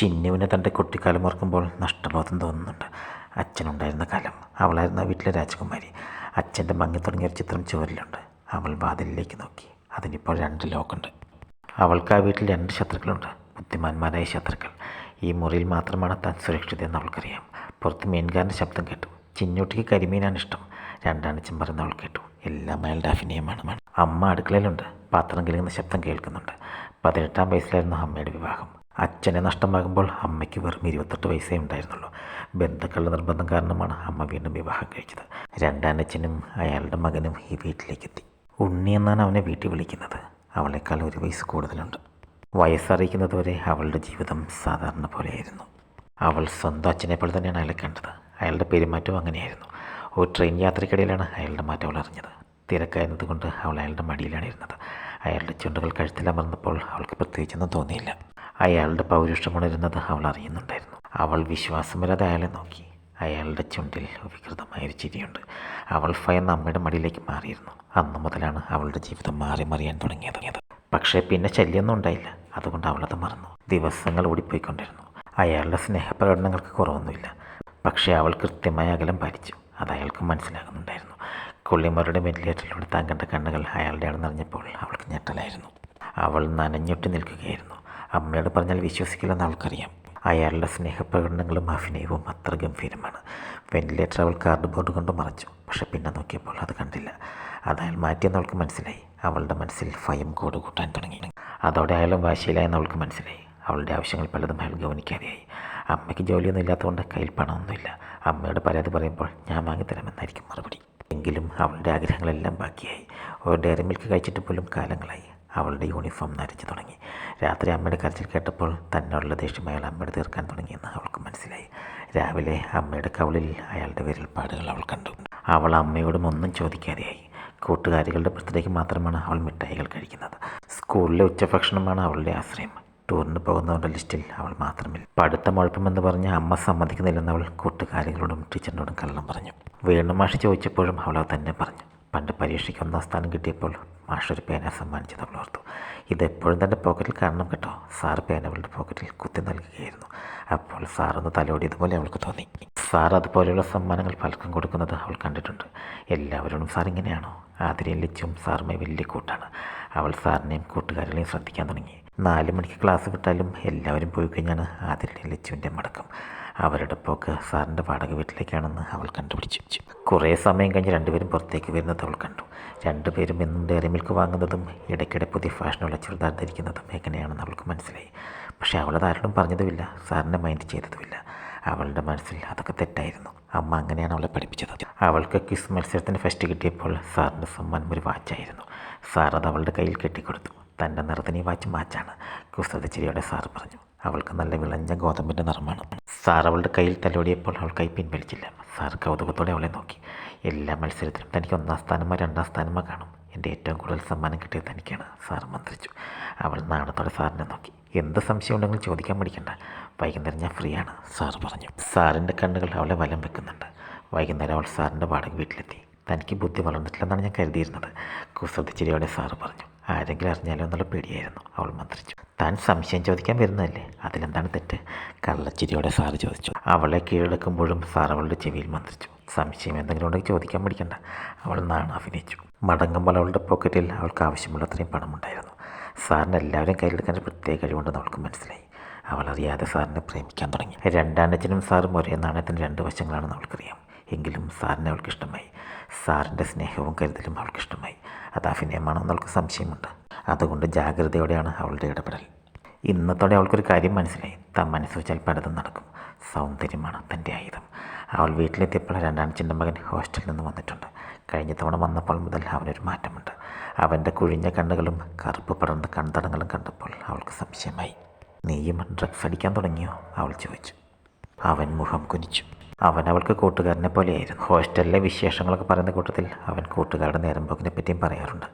ചിന്നുവിന് തന്റെ കുട്ടിക്കാലം ഓർക്കുമ്പോൾ നഷ്ടബോധം തോന്നുന്നുണ്ട്. അച്ഛനുണ്ടായിരുന്ന കാലം. അവളായിരുന്ന വീട്ടിലെ രാജകുമാരി. അച്ഛന്റെ മങ്ങി തുടങ്ങിയ ഒരു ചിത്രം ചുവരിലുണ്ട്. അവൾ വാതിലിലേക്ക് നോക്കി. അതിനിപ്പോൾ രണ്ട് ലോക്കുണ്ട്. അവൾക്ക് ആ വീട്ടിൽ രണ്ട് ശത്രുക്കളുണ്ട്. ബുദ്ധിമാന്മാരായ ശത്രുക്കൾ. ഈ മുറിയിൽ മാത്രമാണ് താൻ സുരക്ഷിതയെന്ന് അവൾക്കറിയാം. പുറത്ത് മീൻകാരന്റെ ശബ്ദം കേട്ടു. ചിന്നൂട്ടിക്ക് കരിമീനാണ് ഇഷ്ടം. രണ്ടാണിച്ചും പറയുന്ന അവൾ കേട്ടു. എല്ലാം അയാളുടെ അഭിനയമാണ് അമ്മ അടുക്കളയിലുണ്ട്. പാത്രം കിളിങ്ങുന്ന ശബ്ദം കേൾക്കുന്നുണ്ട്. പതിനെട്ടാം വയസ്സിലായിരുന്നു അമ്മയുടെ വിവാഹം. അച്ഛനെ നഷ്ടമാകുമ്പോൾ അമ്മയ്ക്ക് വെറും ഇരുപത്തെട്ട് വയസ്സേ ഉണ്ടായിരുന്നുള്ളൂ. ബന്ധുക്കളുടെ നിർബന്ധം കാരണമാണ് അമ്മ വീണ്ടും വിവാഹം കഴിച്ചത്. രണ്ടാനച്ഛനും അയാളുടെ മകനും ഈ വീട്ടിലേക്കെത്തി. ഉണ്ണി എന്നാണ് അവനെ വീട്ടിൽ വിളിക്കുന്നത്. അവളെക്കാൾ ഒരു വയസ്സ് കൂടുതലുണ്ട്. വയസ്സറിയിക്കുന്നത് വരെ അവളുടെ ജീവിതം സാധാരണ പോലെയായിരുന്നു. അവൾ സ്വന്തം അച്ഛനെ പോലെ തന്നെയാണ് അയാളെ കണ്ടത്. അയാളുടെ പെരുമാറ്റവും അങ്ങനെയായിരുന്നു. ഒരു ട്രെയിൻ യാത്രയ്ക്കിടയിലാണ് അയാളുടെ മാറ്റം അവൾ അറിഞ്ഞത്. തിരക്കായിരുന്നത് കൊണ്ട് അവൾ അയാളുടെ മടിയിലാണ് ഇരുന്നത്. അയാളുടെ ചുണ്ടുകൾ കഴുത്തിലമർന്നപ്പോൾ അവൾക്ക് പ്രത്യേകിച്ചൊന്നും തോന്നിയില്ല. അയാളുടെ പൗരുഷം ഉണരുന്നത് അവൾ അറിയുന്നുണ്ടായിരുന്നു. അവൾ വിശ്വാസമില്ലാതെ അയാളെ നോക്കി. അയാളുടെ ചുണ്ടിൽ വികൃതമായ ഒരു ചിരിയുണ്ട്. അവൾ ഭയം അമ്മയുടെ മടിയിലേക്ക് മാറിയിരുന്നു. അന്ന് മുതലാണ് അവളുടെ ജീവിതം മാറി മറിയാൻ തുടങ്ങിയത്. പക്ഷേ പിന്നെ ശല്യമൊന്നും ഉണ്ടായില്ല. അതുകൊണ്ട് അവളത് മറന്നു. ദിവസങ്ങൾ ഓടിപ്പോയിക്കൊണ്ടിരുന്നു. അയാളുടെ സ്നേഹപ്രകടനങ്ങൾക്ക് കുറവൊന്നുമില്ല. പക്ഷേ അവൾ കൃത്യമായ അകലം പാലിച്ചു. അത് അയാൾക്ക് മനസ്സിലാകുന്നുണ്ടായിരുന്നു. കുള്ളിമാരുടെ വെന്റിലേറ്ററിലൂടെ താൻ കണ്ണുകൾ അയാളുടെ അറിഞ്ഞപ്പോൾ അവൾക്ക് ഞെട്ടലായിരുന്നു. അവൾ നനഞ്ഞൊട്ടി നിൽക്കുകയായിരുന്നു. അമ്മയോട് പറഞ്ഞാൽ വിശ്വസിക്കില്ലെന്ന് ആൾക്കറിയാം. അയാളുടെ സ്നേഹപ്രകടനങ്ങളും അഭിനയവും അത്ര ഗംഭീരമാണ്. വെന്റിലേറ്റർ അവൾ കാർഡ് ബോർഡ് കൊണ്ട് മറച്ചു. പക്ഷെ പിന്നെ നോക്കിയപ്പോൾ അത് കണ്ടില്ല. അത് മാറ്റിയെന്ന് അവൾക്ക് മനസ്സിലായി. അവളുടെ മനസ്സിൽ ഭയം കോട് കൂട്ടാൻ തുടങ്ങി. അതോടെ അയാളും വാശിയിലായെന്ന് അവൾക്ക് മനസ്സിലായി. അവളുടെ ആവശ്യങ്ങൾ പലതും അയാൾ ഗവനിക്കാതെയായി അമ്മയ്ക്ക് ജോലിയൊന്നും ഇല്ലാത്തതുകൊണ്ട് കയ്യിൽ പണമൊന്നുമില്ല. അമ്മയോട് പരാതി പറയുമ്പോൾ ഞാൻ വാങ്ങിത്തരാമെന്നായിരിക്കും മറുപടി. എങ്കിലും അവളുടെ ആഗ്രഹങ്ങളെല്ലാം ബാക്കിയായി. ഒരു ഡയറി മിൽക്ക് കഴിച്ചിട്ട് പോലും കാലങ്ങളായി. അവളുടെ യൂണിഫോം നരച്ചു തുടങ്ങി. രാത്രി അമ്മയുടെ കരച്ചിൽ കേട്ടപ്പോൾ തന്നോടുള്ള ദേഷ്യം അയാൾ അമ്മയുടെ തീർക്കാൻ തുടങ്ങിയെന്ന് അവൾക്ക് മനസ്സിലായി. രാവിലെ അമ്മയുടെ കവളിൽ അയാളുടെ വിരൽപ്പാടുകൾ അവൾ കണ്ടു. അവൾ അമ്മയോടും ഒന്നും ചോദിക്കാതെയായി. കൂട്ടുകാരികളുടെ ബർത്ത്ഡേക്ക് മാത്രമാണ് അവൾ മിഠായികൾ കഴിക്കുന്നത്. സ്കൂളിലെ ഉച്ചഭക്ഷണമാണ് അവളുടെ ആശ്രയം. ടൂറിന് പോകുന്നവരുടെ ലിസ്റ്റിൽ അവൾ മാത്രമില്ല. പഠിത്തം ഉഴപ്പമെന്ന് പറഞ്ഞ് അമ്മ സമ്മതിക്കുന്നില്ലെന്ന് അവൾ കൂട്ടുകാരികളോടും ടീച്ചറിനോടും കള്ളം പറഞ്ഞു. വേണു മാഷ് ചോദിച്ചപ്പോഴും അവൾ തന്നെ പറഞ്ഞു. പണ്ട് പരീക്ഷയ്ക്ക് ഒന്നാം സ്ഥാനം കിട്ടിയപ്പോൾ മാഷ് ഒരു പേന സമ്മാനിച്ചത് അവൾ ഓർത്തു. ഇതെപ്പോഴും തന്റെ പോക്കറ്റിൽ കാണണം കേട്ടോ. സാർ പേന അവളുടെ പോക്കറ്റിൽ കുത്തി നൽകുകയായിരുന്നു. അപ്പോൾ സാറൊന്ന് തലോടിയതുപോലെ അവൾക്ക് തോന്നി. സാർ അതുപോലെയുള്ള സമ്മാനങ്ങൾ പലർക്കും കൊടുക്കുന്നത് അവൾ കണ്ടിട്ടുണ്ട്. എല്ലാവരോടും സാർ ഇങ്ങനെയാണോ? ആതിരയും ലിച്ചും സാറുമായി വലിയ കൂട്ടാണ്. അവൾ സാറിനെയും കൂട്ടുകാരികളെയും ശ്രദ്ധിക്കാൻ തുടങ്ങി. നാല് മണിക്ക് ക്ലാസ് വിട്ടാലും എല്ലാവരും പോയി കഴിഞ്ഞാണ് ആതിരയുടെ ലച്ചുവിന്റെ മടക്കം. അവരുടെ പോക്ക് സാറിന്റെ വാടക വീട്ടിലേക്കാണെന്ന് അവൾ കണ്ടുപിടിച്ചു. കുറേ സമയം കഴിഞ്ഞ് രണ്ടുപേരും പുറത്തേക്ക് വരുന്നത് അവൾ കണ്ടു. രണ്ടുപേരും എന്നും ഡയറി മിൽക്ക് വാങ്ങുന്നതും ഇടയ്ക്കിടെ പുതിയ ഫാഷനുള്ള ചുരിദാർ ധരിക്കുന്നതും എങ്ങനെയാണെന്ന് അവൾക്ക് മനസ്സിലായി. പക്ഷേ അവളത് ആരോടും പറഞ്ഞതുമില്ല സാറിനെ മൈൻഡ് ചെയ്തതുമില്ല. അവളുടെ മനസ്സിൽ അതൊക്കെ തെറ്റായിരുന്നു. അമ്മ അങ്ങനെയാണ് അവളെ പഠിപ്പിച്ചത്. അവൾക്ക് ക്വിസ് മത്സരത്തിന് ഫസ്റ്റ് കിട്ടിയപ്പോൾ സാറിന്റെ സമ്മാനം ഒരു വാച്ചായിരുന്നു. സാർ അത് അവളുടെ കയ്യിൽ കെട്ടിക്കൊടുത്തു. തന്റെ നിറത്തിന് വാച്ച് മാച്ചാണ്. കുസൃതിച്ചിരിയോടെ സാർ പറഞ്ഞു. അവൾക്ക് നല്ല വിളഞ്ഞ ഗോതമ്പിന്റെ നിറമാണ്. സാർ അവളുടെ കയ്യിൽ തലോടിയപ്പോൾ അവൾ കൈ പിൻവലിച്ചില്ല. സാർ കൗതുകത്തോടെ അവളെ നോക്കി. എല്ലാ മത്സരത്തിലും തനിക്ക് ഒന്നാം സ്ഥാനമോ രണ്ടാം സ്ഥാനമോ കാണും. എന്റെ ഏറ്റവും കൂടുതൽ സമ്മാനം കിട്ടിയത് തനിക്കാണ് സാർ മന്ത്രിച്ചു. അവൾ നാണത്തോടെ സാറിനെ നോക്കി. എന്ത് സംശയം ഉണ്ടെങ്കിലും ചോദിക്കാൻ പഠിക്കണ്ട വൈകുന്നേരം ഞാൻ ഫ്രീ ആണ് സാർ പറഞ്ഞു. സാറിന്റെ കണ്ണുകൾ അവളെ വലം വെക്കുന്നുണ്ട്. വൈകുന്നേരം അവൾ സാറിന്റെ വാടക വീട്ടിലെത്തി. തനിക്ക് ബുദ്ധി വളർന്നിട്ടില്ലെന്നാണ് ഞാൻ കരുതിയിരുന്നത്. കുസൃതിച്ചിരിയോടെ സാറ് പറഞ്ഞു. ആരെങ്കിലും അറിഞ്ഞാലോ എന്നുള്ള പേടിയായിരുന്നു. അവൾ മന്ത്രിച്ചു. താൻ സംശയം ചോദിക്കാൻ വരുന്നതല്ലേ? അതിലെന്താണ് തെറ്റ്? കള്ളച്ചിരിയോടെ സാറ് ചോദിച്ചു. അവളെ കീഴടക്കുമ്പോഴും സാർ അവളുടെ ചെവിയിൽ മന്ത്രിച്ചു. സംശയം എന്തെങ്കിലും ഉണ്ടെങ്കിൽ ചോദിക്കാൻ പഠിക്കണ്ട അവൾ നാണം അഭിനയിച്ചു. മടങ്ങുമ്പോൾ അവളുടെ പോക്കറ്റിൽ അവൾക്ക് ആവശ്യമുള്ളത്രയും പണമുണ്ടായിരുന്നു. സാറിന് എല്ലാവരും കയ്യിലെടുക്കാൻ ഒരു പ്രത്യേക കഴിവുണ്ടെന്ന് അവൾക്ക് മനസ്സിലായി. അവൾ അറിയാതെ സാറിനെ പ്രേമിക്കാൻ തുടങ്ങി. രണ്ടാനച്ഛനും സാറും ഒരേ നാണയത്തിന് രണ്ട് വശങ്ങളാണെന്ന് അവൾക്കറിയാം. എങ്കിലും സാറിനെ അവൾക്ക് ഇഷ്ടമായി സാറിന്റെ സ്നേഹവും കരുതലും അവൾക്ക് ഇഷ്ടമായി അത് അഭിനയമാണെന്ന് അവൾക്ക് സംശയമുണ്ട്. അതുകൊണ്ട് ജാഗ്രതയോടെയാണ് അവളുടെ ഇടപെടൽ. ഇന്നത്തോടെ അവൾക്കൊരു കാര്യം മനസ്സിലായി. താൻ മനസ്സ് വെച്ചാൽ പലതും നടക്കും. സൗന്ദര്യമാണ് തന്റെ ആയുധം. അവൾ വീട്ടിലെത്തിയപ്പോൾ രണ്ടാണച്ചന്റെ മകൻ ഹോസ്റ്റലിൽ നിന്ന് വന്നിട്ടുണ്ട്. കഴിഞ്ഞ തവണ വന്നപ്പോൾ മുതൽ അവനൊരു മാറ്റമുണ്ട്. അവന്റെ കുഴിഞ്ഞ കണ്ണുകളും കറുപ്പ് പടർന്ന കൺതടങ്ങളും കണ്ടപ്പോൾ അവൾക്ക് സംശയമായി. നീയും ഡ്രഗ്സ് അടിക്കാൻ തുടങ്ങിയോ? അവൾ ചോദിച്ചു. അവൻ മുഖം കുനിച്ചു. അവൻ അവൾക്ക് കൂട്ടുകാരനെ പോലെയായിരുന്നു. ഹോസ്റ്റലിലെ വിശേഷങ്ങളൊക്കെ പറയുന്ന കൂട്ടത്തിൽ അവൻ കൂട്ടുകാരുടെ നേരം പോക്കിനെ പറ്റിയും പറയാറുണ്ട്.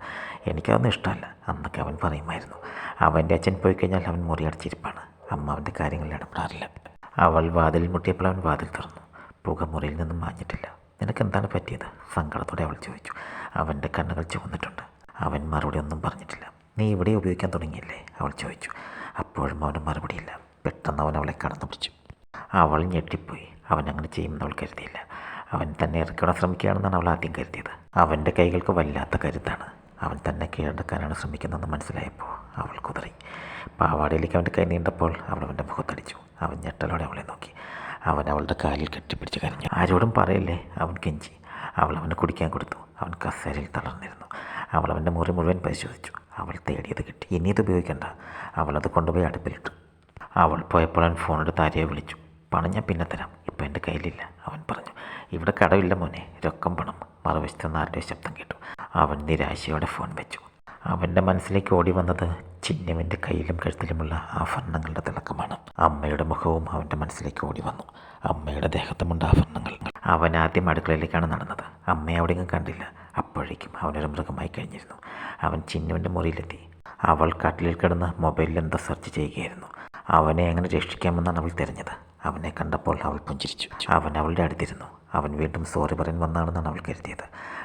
എനിക്കതൊന്നും ഇഷ്ടമല്ല അന്നൊക്കെ അവൻ പറയുമായിരുന്നു. അവന്റെ അച്ഛൻ പോയി കഴിഞ്ഞാൽ അവൻ മുറിയടച്ചിരിപ്പാണ് അമ്മ അവന്റെ കാര്യങ്ങളിൽ ഇടപെടാറില്ല. അവൾ വാതിൽ മുട്ടിയപ്പോൾ അവൻ വാതിൽ തുറന്നു. പുക മുറിയിൽ നിന്നും മാഞ്ഞിട്ടില്ല. നിനക്ക് എന്താണ് പറ്റിയത്? സങ്കടത്തോടെ അവൾ ചോദിച്ചു. അവന്റെ കണ്ണുകൾ ചുവന്നിട്ടുണ്ട്. അവൻ മറുപടി ഒന്നും പറഞ്ഞിട്ടില്ല. നീ ഇവിടെ ഉപയോഗിക്കാൻ തുടങ്ങിയില്ലേ? അവൾ ചോദിച്ചു. അപ്പോഴും അവന് മറുപടിയില്ല. പെട്ടെന്ന് അവൻ അവളെ അവൾ ഞെട്ടിപ്പോയി. അവൻ അങ്ങനെ ചെയ്യുമെന്ന് അവൾ കരുതിയില്ല. അവൻ തന്നെ ഇറക്കിവിടാൻ ശ്രമിക്കുകയാണെന്നാണ് അവൾ ആദ്യം കരുതിയത്. അവന്റെ കൈകൾക്ക് വല്ലാത്ത കരുത്താണ്. അവൻ തന്നെ കീഴടക്കാനാണ് ശ്രമിക്കുന്നതെന്ന് മനസ്സിലായപ്പോൾ അവൾ കുതറി. പാവാടയിലേക്ക് അവന്റെ കൈ നീണ്ടപ്പോൾ അവൾ അവന്റെ മുഖത്തടിച്ചു. അവൻ ഞെട്ടലോടെ അവളെ നോക്കി. അവൻ അവളുടെ കാലിൽ കെട്ടിപ്പിടിച്ച് കരഞ്ഞു. ആരോടും പറയല്ലേ? അവൻ കെഞ്ചി. അവൾ അവന് കുടിക്കാൻ കൊടുത്തു. അവൻ കസേരയിൽ തളർന്നിരുന്നു. അവൾ അവന്റെ മുറി മുഴുവൻ പരിശോധിച്ചു. അവൾ തേടിയത് കിട്ടി. ഇനി ഇത് ഉപയോഗിക്കണ്ട. അവൾ അത് കൊണ്ടുപോയി അടുപ്പിലിട്ടു. അവൾ പോയപ്പോൾ അവൻ ഫോണെടുത്ത് ആരെയോ വിളിച്ചു. പണം ഞാൻ പിന്നെ തരാം. ഇപ്പം എന്റെ കയ്യിലില്ല. അവൻ പറഞ്ഞു ഇവിടെ കടവില്ല മോനെ. രൊക്കം പണം. മറുവശത്ത് നിന്ന് ആരുടെ ശബ്ദം കേട്ടു. അവൻ നിരാശയോടെ ഫോൺ വെച്ചു. അവന്റെ മനസ്സിലേക്ക് ഓടി വന്നത് ചിന്നവിന്റെ കയ്യിലും കഴുത്തിലുമുള്ള ആഭരണങ്ങളുടെ തിളക്കമാണ്. അമ്മയുടെ മുഖവും അവന്റെ മനസ്സിലേക്ക് ഓടി വന്നു. അമ്മയുടെ ദേഹത്തുമുണ്ട് ആഭരണങ്ങൾ അവൻ ആദ്യം അടുക്കളയിലേക്കാണ് നടന്നത്. അമ്മയെ അവിടെയെങ്കിലും കണ്ടില്ല. അപ്പോഴേക്കും അവനൊരു മൃഗമായി കഴിഞ്ഞിരുന്നു. അവൻ ചിന്നുവിന്റെ മുറിയിലെത്തി. അവൾ കട്ടിലിൽ കിടന്ന് മൊബൈലിൽ എന്താ സെർച്ച് ചെയ്യുകയായിരുന്നു. അവനെ എങ്ങനെ രക്ഷിക്കാമെന്നാണ് അവൾ തിരഞ്ഞത്. അവനെ കണ്ടപ്പോൾ അവൾ പുഞ്ചിരിച്ചു. അവൻ അവളുടെ അടുത്തിരുന്നു. അവൻ വീണ്ടും സോറി പറയാൻ വന്നാണെന്നാണ് അവൾ കരുതിയത്.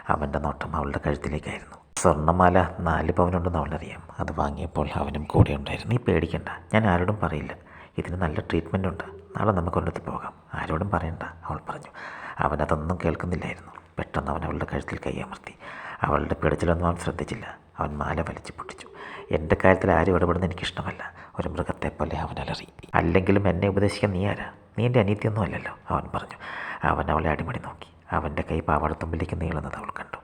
അവന്റെ നോട്ടം അവളുടെ കഴുത്തിലേക്കായിരുന്നു. സ്വർണമാല നാല് പവനുണ്ടെന്ന് അവളറിയാം അത് വാങ്ങിയപ്പോൾ അവനും കൂടെ ഉണ്ടായിരുന്നു. നീ പേടിക്കണ്ട. ഞാൻ ആരോടും പറയില്ല. ഇതിന് നല്ല ട്രീറ്റ്മെന്റ് ഉണ്ട്. നാളെ നമുക്ക് ഒരിടത്ത് പോകാം. ആരോടും പറയണ്ട അവൾ പറഞ്ഞു. അവനതൊന്നും കേൾക്കുന്നില്ലായിരുന്നു. പെട്ടെന്ന് അവൻ അവളുടെ കഴുത്തിൽ കൈയമർത്തി അവളുടെ പിടച്ചിലൊന്നും അവൻ ശ്രദ്ധിച്ചില്ല. അവൻ മാല വലിച്ചു പൊട്ടിച്ചു. എന്റെ കാര്യത്തിൽ ആരും ഇടപെടുന്ന എനിക്കിഷ്ടമല്ല. ഒരു മൃഗത്തെ പോലെ അവൻ അലറി. അല്ലെങ്കിലും എന്നെ ഉപദേശിക്കാൻ നീ ആരാ? നീ എന്റെ അനീതിയൊന്നും അല്ലല്ലോ അവൻ പറഞ്ഞു. അവൻ അവളെ അടിമടി നോക്കി. അവന്റെ കൈ പാവാടത്തുമ്പിലേക്ക് നീളുന്നത് അവൾ കണ്ടു.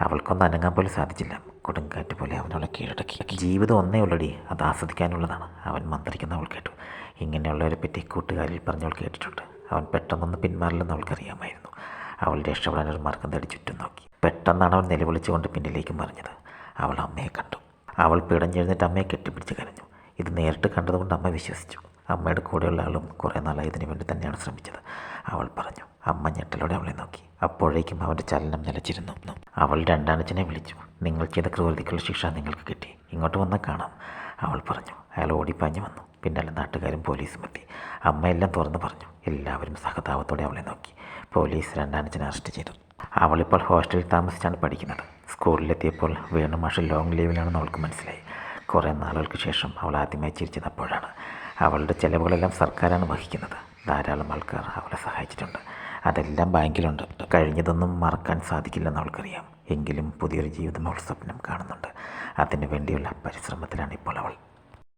അവൾക്കൊന്നും അനങ്ങാൻ പോലും സാധിച്ചില്ല. കൊടുങ്കാറ്റ് പോലെ അവനവളെ കീഴടക്കി. ജീവിതം ഒന്നേ ഉള്ളടി അത് ആസ്വദിക്കാനുള്ളതാണ്. അവൻ മന്ത്രിക്കുന്ന അവൾ കേട്ടു. ഇങ്ങനെയുള്ളവരെ പറ്റി കൂട്ടുകാരിൽ പറഞ്ഞവൾ കേട്ടിട്ടുണ്ട്. അവൻ പെട്ടെന്നൊന്ന് പിന്മാറില്ലെന്ന് അവൾക്കറിയാമായിരുന്നു. അവൾ രക്ഷപ്പെടാൻ ഒരു മാർഗം തടി ചുറ്റും നോക്കി. പെട്ടെന്നാണ് അവൻ നിലവിളിച്ചുകൊണ്ട് പിന്നിലേക്ക് മറിഞ്ഞത്. അവൾ അമ്മയെ കണ്ടു. അവൾ പിടഞ്ഞെഴുന്നേറ്റ് അമ്മയെ കെട്ടിപ്പിടിച്ച് കരഞ്ഞു. ഇത് നേരിട്ട് കണ്ടതുകൊണ്ട് അമ്മ വിശ്വസിച്ചു. അമ്മയുടെ കൂടെയുള്ള ആളും കുറേ നാളായി ഇതിനു വേണ്ടി തന്നെയാണ് ശ്രമിച്ചത്. അവൾ പറഞ്ഞു അമ്മ ഞെട്ടലോടെ അവളെ നോക്കി. അപ്പോഴേക്കും അവന്റെ ചലനം നിലച്ചിരുന്നു അവൾ രണ്ടാനച്ചനെ വിളിച്ചു. നിങ്ങൾ ചെയ്ത ക്രൂരതയ്ക്കുള്ള ശിക്ഷ നിങ്ങൾക്ക് കിട്ടി. ഇങ്ങോട്ട് വന്നാൽ കാണാം. അവൾ പറഞ്ഞു അയാൾ ഓടിപ്പാഞ്ഞു വന്നു. പിന്നാലെ നാട്ടുകാരും പോലീസും എത്തി. അമ്മയെല്ലാം തുറന്നു പറഞ്ഞു എല്ലാവരും സഹതാപത്തോടെ അവളെ നോക്കി. പോലീസ് രണ്ടാനച്ചനെ അറസ്റ്റ് ചെയ്തു. അവളിപ്പോൾ ഹോസ്റ്റലിൽ താമസിച്ചാണ് പഠിക്കുന്നത്. സ്കൂളിലെത്തിയപ്പോൾ വേണു മാഷ് ലോങ് ലീവിലാണെന്ന് അവൾക്ക് മനസ്സിലായി. കുറേ നാളുകൾക്ക് ശേഷം അവൾ ആദ്യമായി ചിരിച്ചത് അപ്പോഴാണ്. അവളുടെ ചിലവുകളെല്ലാം സർക്കാരാണ് വഹിക്കുന്നത്. ധാരാളം ആൾക്കാർ അവളെ സഹായിച്ചിട്ടുണ്ട്. അതെല്ലാം ബാങ്കിലുണ്ട്. കഴിഞ്ഞതൊന്നും മറക്കാൻ സാധിക്കില്ലെന്ന് അവൾക്കറിയാം. എങ്കിലും പുതിയൊരു ജീവിതം അവൾ സ്വപ്നം കാണുന്നുണ്ട്. അതിനു വേണ്ടിയുള്ള പരിശ്രമത്തിലാണ് ഇപ്പോൾ അവൾ.